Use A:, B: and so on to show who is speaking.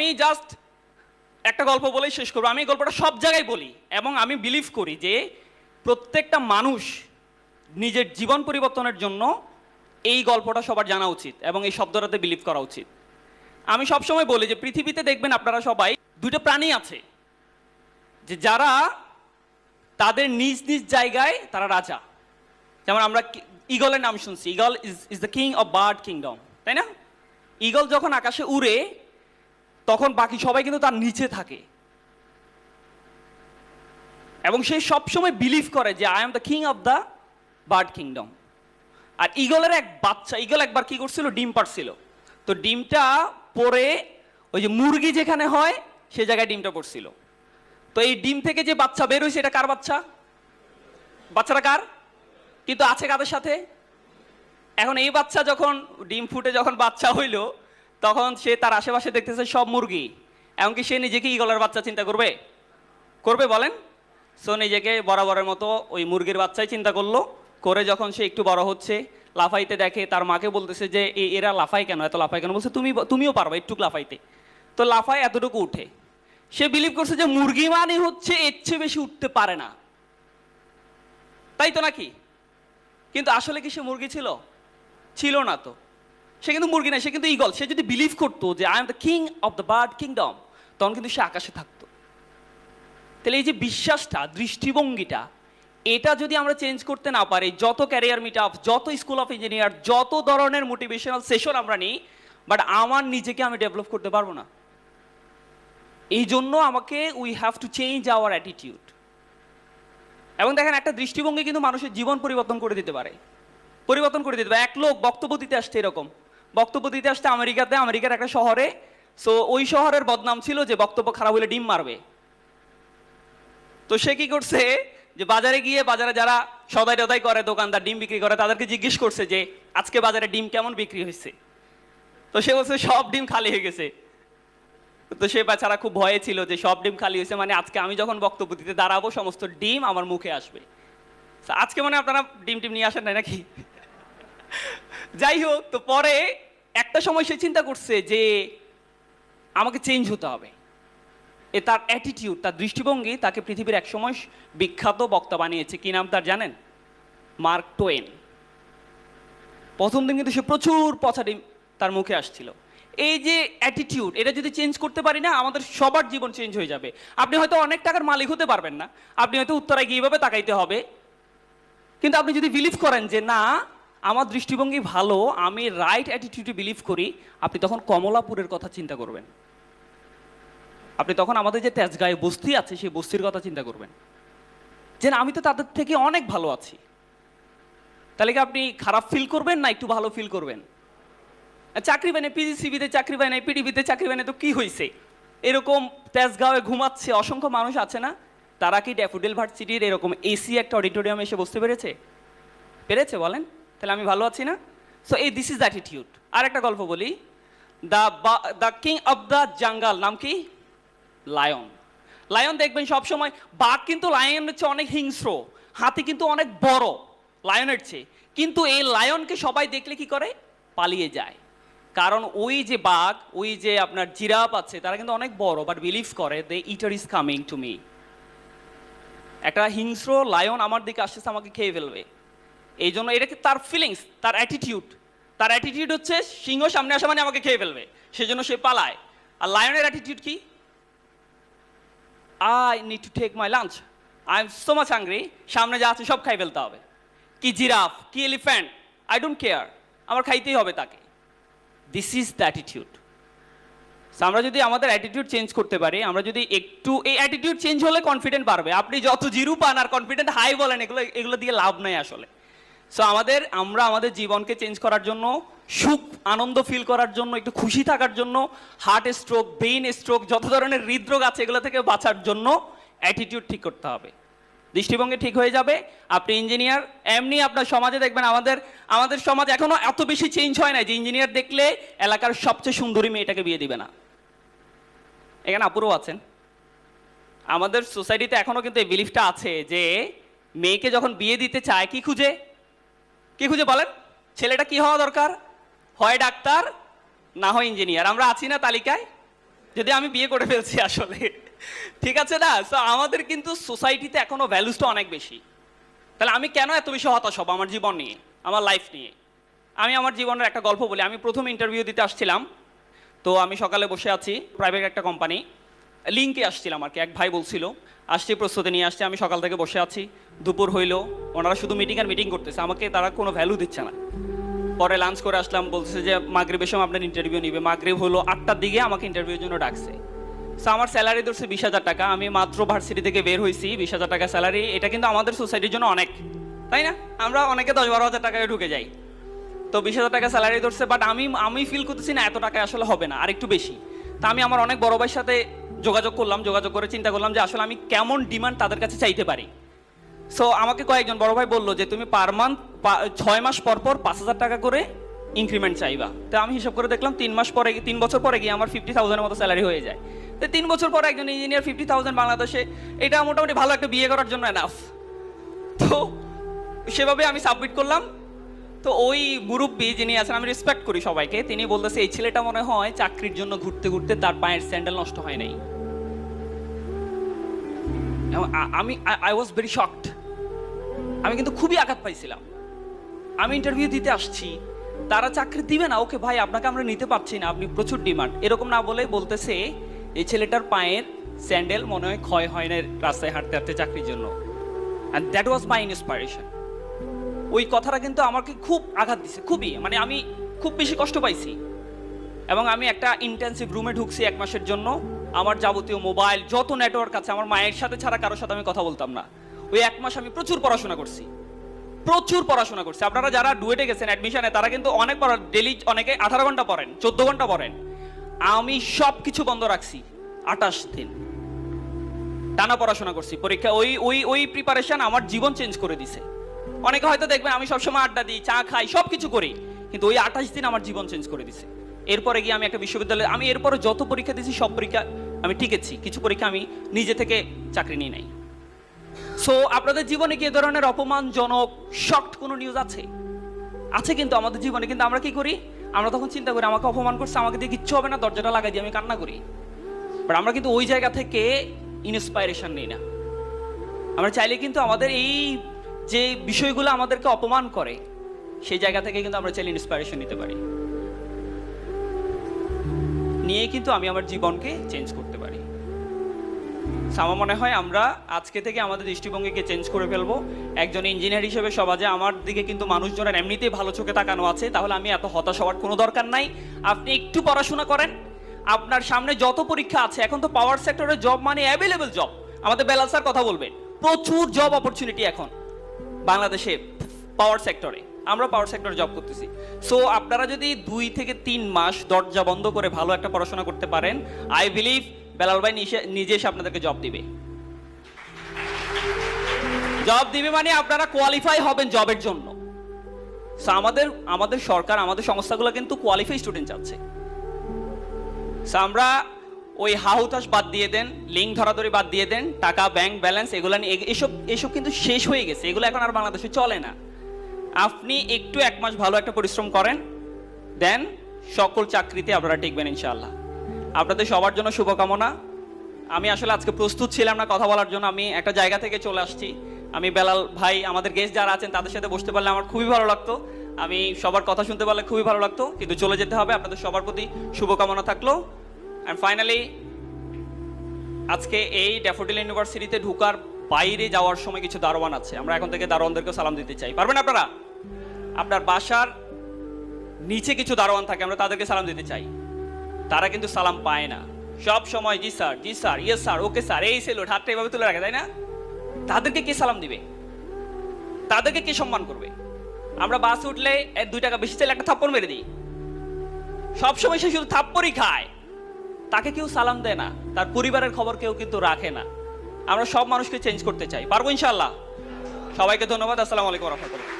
A: আমি জাস্ট একটা গল্প বলেই শেষ করব। আমি গল্পটা সব জায়গায় বলি এবং আমি বিলিভ করি যে প্রত্যেকটা মানুষ নিজের জীবন পরিবর্তনের জন্য এই গল্পটা সবার জানা উচিত এবং এই শব্দটাতে বিলিভ করা উচিত। আমি সবসময় বলি যে পৃথিবীতে দেখবেন আপনারা সবাই দুটো প্রাণী আছে, যে যারা তাদের নিজ নিজ জায়গায় তারা রাজা। যেমন আমরা ঈগলের নাম শুনছি eagle is is the king of bird kingdom তাই না? ঈগল যখন আকাশে উড়ে তখন বাকি সবাই কিন্তু তার নিচে থাকে। এবং সে সবসময় বিলিভ করে যে I am the king of the bird kingdom আর ঈগলের এক বাচ্চা ঈগল একবার কি করছিল? ডিম পাড়ছিল। তো ডিমটা পরে ওই যে মুরগি যেখানে হয়, সে জায়গায় ডিমটা পড়ছিল। তো এই ডিম থেকে যে বাচ্চা বের হয়েছে, এটা কার বাচ্চা? বাচ্চাটা কার? কিন্তু আছে কাদের সাথে? এখন এই বাচ্চা যখন ডিম ফুটে যখন বাচ্চা হইল তখন সে তার আশেপাশে দেখতেছে সব মুরগি, এমনকি সে নিজেকে ইগলের বাচ্চা চিন্তা করবে। করবে বলেন? সো নিজেকে বরাবরের মতো ওই মুরগির বাচ্চাই চিন্তা করল। করে যখন সে একটু বড় হচ্ছে, লাফাইতে দেখে তার মাকে বলতেছে যে এরা লাফায় কেন? এত লাফায় কেন? বলছে, তুমি তুমিও পারবে একটু লাফাইতে। তো লাফায় এতটুকু উঠে। সে বিলিভ করছে যে মুরগি মানে হচ্ছে এর চেয়ে বেশি উঠতে পারে না। তাই তো নাকি? কিন্তু আসলে কি সে মুরগি ছিল? ছিল না তো। সে কিন্তু মুরগি না সে কিন্তু ইগল সে যদি বিলিভ করতো যে I am the king of the bird kingdom তখন কিন্তু সে আকাশে থাকতো। তাহলে এই যে বিশ্বাসটা, দৃষ্টিভঙ্গিটা, এটা যদি আমরা চেঞ্জ করতে না পারি, যত ক্যারিয়ার মিট আপ যত স্কুল অফ ইঞ্জিনিয়ার যত ধরনের মোটিভেশনাল সেশন আমরা নিই বাট আমার নিজেকে আমি ডেভেলপ করতে পারব না। এই জন্য আমাকে we have to change our attitude এবং দেখেন, একটা দৃষ্টিভঙ্গি কিন্তু মানুষের জীবন পরিবর্তন করে দিতে পারে। পরিবর্তন করে দিতে পারে। এক লোক বক্তব্য দিতে আসছে এরকম। বক্তব্য দিতে আসছে আমেরিকাতে, আমেরিকার একটা শহরে। সো ওই শহরের বদনাম ছিল যে বক্তব্য খারাপ হলে ডিম মারবে। তো সে কি করছে? যে বাজারে গিয়ে বাজারে যারা সদাই টদাই করে, দোকানদার ডিম বিক্রি করে, তাদেরকে জিজ্ঞেস করছে যে, আজকে বাজারে ডিম কেমন বিক্রি হয়েছে? তো সে বলছে, সব ডিম খালি হয়ে গেছে। তো সে বেচারা খুব ভয়ে ছিল যে, সব ডিম খালি হয়েছে মানে আজকে আমি যখন বক্তব্য দিতে দাঁড়াবো, সমস্ত ডিম আমার মুখে আসবে। আজকে মানে আপনারা ডিম টিম নিয়ে আসেন নাই নাকি? যাই হোক, তো পরে একটা সময় সে চিন্তা করছে যে আমাকে চেঞ্জ হতে হবে। এ তার অ্যাটিটিউড তার দৃষ্টিভঙ্গি তাকে পৃথিবীর একসময় বিখ্যাত বক্তা বানিয়েছে। কি নাম তার জানেন? Mark Twain. প্রথম দিন কিন্তু সে প্রচুর ডিম তার মুখে আসছিল। এই যে অ্যাটিটিউড এটা যদি চেঞ্জ করতে পারি না, আমাদের সবার জীবন চেঞ্জ হয়ে যাবে। আপনি হয়তো অনেক টাকার মালিক হতে পারবেন না। আপনি হয়তো উত্তরায় গিয়ে এভাবে তাকাইতে হবে। কিন্তু আপনি যদি বিলিভ করেন যে না আমার দৃষ্টিভঙ্গি ভালো, আমি রাইট অ্যাটিটিউডে বিলিভ করি, আপনি তখন কমলাপুরের কথা চিন্তা করবেন। আপনি তখন আমাদের যে তেজগাঁয়ে বস্তি আছে, সেই বস্তির কথা চিন্তা করবেন। যে আমি তো তাদের থেকে অনেক ভালো আছি। তাহলে কি আপনি খারাপ ফিল করবেন না একটু ভালো ফিল করবেন? চাকরি পায় না পিজিসিবিতে চাকরি পায় না পিডিবিতে চাকরি পায় না তো কি হয়েছে এরকম তেজগাঁওয়ে ঘুমাচ্ছে, অসংখ্য মানুষ আছে না? তারা কি ড্যাফোডিল ভার্সিটির এরকম এসি একটা অডিটোরিয়ামে এসে বসতে পেরেছে? পেরেছে বলেন? তাহলে আমি ভালো আছি না? সো এই দিস ইজ অ্যাটিটিউড আর একটা গল্প বলি। The the king of the jungle নাম কি? লায়ন লায়ন দেখবেন সবসময়, বাঘ কিন্তু লায়নের চেয়ে অনেক হিংস্র, হাতি কিন্তু অনেক বড় লায়নের চেয়ে। কিন্তু এই লায়নকে সবাই দেখলে কি করে? পালিয়ে যায়। কারণ ওই যে বাঘ, ওই যে আপনার জিরাফ আছে, তারা কিন্তু অনেক বড় বাট বিলিভ করে the eater is coming to me একটা হিংস্র লায়ন আমার দিকে আসতেছে, আমাকে খেয়ে ফেলবে। এই জন্য এটা কি তার ফিলিংস তার অ্যাটিটিউড তার অ্যাটিটিউড হচ্ছে সিংহ সামনে আসা মানে আমাকে খেয়ে ফেলবে, সেজন্য সে পালায়। আর লায়নের অ্যাটিটিউড কি? I need to take my lunch I am so much hungry সামনে যা আছে সব খাই ফেলতে হবে। কি জিরাফ, কি এলিফ্যান্ট আই ডোন্ট কেয়ার আমার খাইতেই হবে তাকে। দিস ইজ দ্য অ্যাটিটিউড আমরা যদি আমাদের অ্যাটিটিউড চেঞ্জ করতে পারি, আমরা যদি একটু, এই অ্যাটিটিউড চেঞ্জ হলে কনফিডেন্ট বাড়বে। আপনি যত জিরু পান আর কনফিডেন্ট হাই বলেন, এগুলো এগুলো দিয়ে লাভ নাই আসলে। সো আমাদের, আমরা আমাদের জীবনকে চেঞ্জ করার জন্য, সুখ, আনন্দ ফিল করার জন্য, একটু খুশি থাকার জন্য হার্ট স্ট্রোক ব্রেইন স্ট্রোক যত ধরনের হৃদরোগ আছে এগুলো থেকে বাঁচার জন্য অ্যাটিটিউড ঠিক করতে হবে। দৃষ্টিভঙ্গি ঠিক হয়ে যাবে। আপনি ইঞ্জিনিয়ার এমনি আপনার সমাজে দেখবেন আমাদের আমাদের সমাজ এখনও এত বেশি চেঞ্জ হয় না যে ইঞ্জিনিয়ার দেখলে এলাকার সবচেয়ে সুন্দরী মেয়েটাকে বিয়ে দিবে না। এখানে আপুরও আছেন। আমাদের সোসাইটিতে এখনও কিন্তু এই বিলিফটা আছে যে, মেয়েকে যখন বিয়ে দিতে চায় কি খুঁজে? কি খুঁজে বলেন ছেলেটা কি হওয়া দরকার? হয় ডাক্তার, না হয় ইঞ্জিনিয়ার। আমরা আছি না তালিকায়। যদি আমি বিয়ে করে ফেলছি আসলে। ঠিক আছে না? তো আমাদের কিন্তু সোসাইটিতে এখনও ভ্যালুসটা অনেক বেশি। তাহলে আমি কেন এত বেশি হতাশ হব আমার জীবন নিয়ে, আমার লাইফ নিয়ে? আমি আমার জীবনের একটা গল্প বলি। আমি প্রথম ইন্টারভিউ দিতে আসছিলাম। তো আমি সকালে বসে আছি প্রাইভেট একটা কোম্পানি লিঙ্কে আসছিলাম আর কি, এক ভাই বলছিল। আসছি, প্রস্তুতি নিয়ে আসছে, আমি সকাল থেকে বসে আছি, দুপুর হইল, ওনারা শুধু মিটিং আর মিটিং করতেছে, আমাকে তারা কোনো ভ্যালু দিচ্ছে না। পরে লাঞ্চ করে আসলাম বলছে যে, মাগরিবের সময় আপনার ইন্টারভিউ নিবে। মাগরিব হলো আটটার দিকে আমাকে ইন্টারভিউর জন্য ডাকছে। সো আমার স্যালারি ধরছে বিশ হাজার টাকা, আমি মাত্র ভার্সিটি থেকে বের হয়েছি বিশ হাজার টাকা স্যালারি এটা কিন্তু আমাদের সোসাইটির জন্য অনেক, তাই না? আমরা অনেকে দশ বারো হাজার টাকায় ঢুকে যাই। তো বিশ হাজার টাকা স্যালারি ধরছে বাট আমি আমি ফিল করতেছি না এত টাকা আসলে হবে না আর একটু বেশি। তা আমি আমার অনেক বড় ভাইয়ের সাথে যোগাযোগ করলাম, যোগাযোগ করে চিন্তা করলাম যে আসলে আমি কেমন ডিমান্ড তাদের কাছে চাইতে পারি। সো আমাকে কয়েকজন বড় ভাই বলল যে, তুমি পার মান্থ ছয় মাস পর পর পাঁচ হাজার টাকা করে ইনক্রিমেন্ট চাইবা। তো আমি হিসাব করে দেখলাম, তিন মাস পরে, তিন বছর পরে গিয়ে আমার ফিফটি থাউজেন্ডের মতো স্যালারি হয়ে যায়। তো তিন বছর পরে একজন ইঞ্জিনিয়ার ফিফটি থাউজেন্ড বাংলাদেশে, এটা মোটামুটি ভালো একটা বিয়ে করার জন্য এনাফ তো সেভাবে আমি সাবমিট করলাম। তো ওই মুরব্বী যিনি আছেন, আমি রেসপেক্ট করি সবাইকে, তিনি বলতেছে, এই ছেলেটা মনে হয় চাকরির জন্য ঘুরতে ঘুরতে তার পায়ের স্যান্ডেল নষ্ট হয় নাই। আমি আই ওয়াজ ভেরি শকড আমি কিন্তু খুবই আঘাত পাইছিলাম। আমি ইন্টারভিউ দিতে আসছি। তারা চাকরি দিবে না। ওকে, ভাই, আপনাকে আমরা নিতে পারছি না। আপনি প্রচুর ডিমান্ড এরকম না বলে বলতেছে, এই ছেলেটার পায়ের স্যান্ডেল মনে হয় ক্ষয় হয় না রাস্তায় হাঁটতে হাঁটতে চাকরির জন্য। And that was my inspiration ওই কথাটা কিন্তু আমাকে খুব আঘাত দিছে, খুবই। মানে আমি খুব বেশি কষ্ট পাইছি। এবং আমি একটা ইন্টেন্সিভ রুমে ঢুকছি এক মাসের জন্য। আমার যাবতীয় মোবাইল যত নেটওয়ার্ক আছে, আমার মায়ের সাথে ছাড়া কারোর সাথে আমি কথা বলতাম না। ওই এক মাস আমি প্রচুর পড়াশোনা করছি। প্রচুর পড়াশোনা করছি। আপনারা যারা ডুয়েটে গেছেন অ্যাডমিশনে তারা কিন্তু অনেক ডেলি অনেকে আঠারো ঘণ্টা পড়েন, চোদ্দ ঘণ্টা পড়েন। আমি সব কিছু বন্ধ রাখছি, আঠাশ দিন। টানা পড়াশোনা করছি, পরীক্ষা, ওই ওই ওই প্রিপারেশন আমার জীবন চেঞ্জ করে দিছে। অনেকে হয়তো দেখবেন আমি সবসময় আড্ডা দিই, চা খাই সব কিছু করি। কিন্তু ওই আঠাশ দিন আমার জীবন চেঞ্জ করে দিছে। এরপরে গিয়ে আমি একটা বিশ্ববিদ্যালয়ে, আমি এরপরে যত পরীক্ষা দিয়েছি, সব পরীক্ষা আমি টিকেছি। কিছু পরীক্ষা আমি নিজে থেকে চাকরি নিই নাই। সো আপনাদের জীবনে কি এ ধরনের অপমানজনক শক্ট কোনো নিউজ আছে? আছে কিন্তু আমাদের জীবনে, কিন্তু আমরা কি করি? আমরা তখন চিন্তা করি, আমাকে অপমান করছে, আমাকে দিয়ে কিচ্ছু হবে না, দরজাটা লাগাই দিয়ে আমি কান্না করি। বাট আমরা কিন্তু ওই জায়গা থেকে ইন্সপাইরেশন নিই না। আমরা চাইলে কিন্তু আমাদের এই যে বিষয়গুলো আমাদেরকে অপমান করে, সেই জায়গা থেকে কিন্তু আমরা চাইলে ইন্সপাইরেশন নিতে পারি। নিয়ে কিন্তু আমি আমার জীবনকে চেঞ্জ করতে পারি। আমার মনে হয় আমরা আজকে থেকে আমাদের দৃষ্টিভঙ্গিকে চেঞ্জ করে ফেলব। একজন ইঞ্জিনিয়ার হিসেবে সমাজে আমার দিকে কিন্তু মানুষজনের এমনিতেই ভালো চোখে তাকানো আছে। তাহলে আমি এত হতাশ হওয়ার কোনো দরকার নাই। আপনি একটু পড়াশোনা করেন। আপনার সামনে যত পরীক্ষা আছে, এখন তো পাওয়ার সেক্টরে জব মানে অ্যাভেলেবেল জব আমাদের বেলাল স্যার কথা বলবেন। প্রচুর জব অপরচুনিটি এখন। বাংলাদেশে পাওয়ার সেক্টরে আমরা পাওয়ার সেক্টরে জব করতেছি। সো আপনারা যদি দুই থেকে তিন মাস দরজা বন্ধ করে ভালো একটা পড়াশোনা করতে পারেন আই বিলিভ বেলাল ভাই নিজে- এসে আপনাদেরকে জব দিবে। জব দিবে মানে আপনারা কোয়ালিফাই হবেন জবের জন্য। আমাদের আমাদের সরকার আমাদের সংস্থাগুলো কিন্তু কোয়ালিফাই স্টুডেন্ট চাচ্ছে। So, আমরা ওই হাহুতাস বাদ দিয়ে দেন, লিঙ্ক ধরাধরি বাদ দিয়ে দেন, টাকা ব্যাংক ব্যালেন্স এগুলো নিয়ে এসব এসব কিন্তু শেষ হয়ে গেছে। এগুলো এখন আর বাংলাদেশে চলে না। আপনি একটু এক মাস ভালো একটা পরিশ্রম করেন, দেন সকল চাকরিতে আপনারা টিকবেন ইনশাআল্লাহ। আপনাদের সবার জন্য শুভকামনা। আমি আসলে আজকে প্রস্তুত ছিলাম না কথা বলার জন্য। আমি একটা জায়গা থেকে চলে আসছি। আমি বেলাল ভাই, আমাদের গেস্ট যারা আছেন, তাদের সাথে বসতে পারলে আমার খুবই ভালো লাগতো। আমি সবার কথা শুনতে পারলে খুবই ভালো লাগতো। কিন্তু চলে যেতে হবে। আপনাদের সবার প্রতি শুভকামনা থাকল। অ্যান্ড ফাইনালি আজকে এই ড্যাফোডিল ইউনিভার্সিটিতে ঢুকার বাইরে যাওয়ার সময় কিছু দারোয়ান আছে। আমরা এখন থেকে দারোয়ানদেরকে সালাম দিতে চাই। পারবেন আপনারা? আপনার বাসার নিচে কিছু দারোয়ান থাকে, আমরা তাদেরকে সালাম দিতে চাই। তারা কিন্তু সালাম পায় না। সব সময়, জি স্যার জি স্যার ইয়ে স্যার, ওকে স্যার, এই সেলুট হাতটা এভাবে তুলে রাখে, তাই না? তাদেরকে কে সালাম দিবে? তাদেরকে কে সম্মান করবে? আমরা বাসে উঠলে দুই টাকা বেশি চাইলে একটা থাপ্পড় মেরে দিই। সবসময় সে শুধু থাপ্পড়ই খায়। তাকে কেউ সালাম দেয় না, তার পরিবারের খবর কেউ কিন্তু রাখে না। আমরা সব মানুষকে চেঞ্জ করতে চাই। পারব ইনশাল্লাহ সবাইকে ধন্যবাদ। আসসালামু আলাইকুম রহমতুল্লাহ।